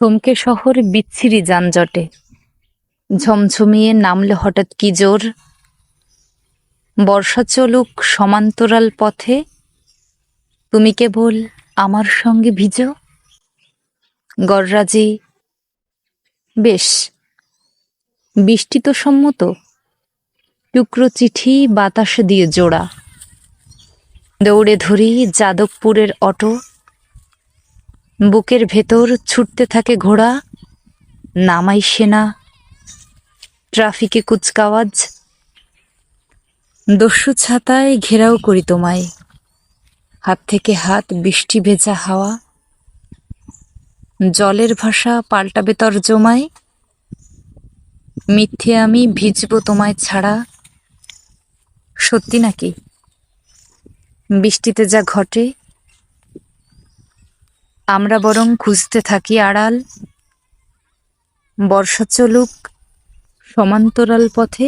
থমকে শহর বিচ্ছিরি যানজটে। ঝমঝমিয়ে নামলে হঠাৎ কি জোর? বর্ষা চলুক সমান্তরাল পথে, তুমি কেবল আমার সঙ্গে ভিজো? গররাজি বেশ, বৃষ্টি তো সম্মত। টুকরো চিঠি বাতাস দিয়ে জোড়া। দৌড়ে ধরি যাদবপুরের অটো। বুকের ভেতর ছুটতে থাকে ঘোড়া, নামাই সেনা, ট্রাফিকে কুচকাওয়াজ, দস্যু ছাতায় ঘেরাও করি তোমায়, হাত থেকে হাত বৃষ্টি ভেজা হাওয়া, জলের ভাষা পাল্টাবে তর্জমায়, মিথ্যে আমি ভিজবো তোমায় ছাড়া, সত্যি নাকি? বৃষ্টিতে যা ঘটে আমরা বরং খুঁজতে থাকি আড়াল। বর্ষা চলুক সমান্তরাল পথে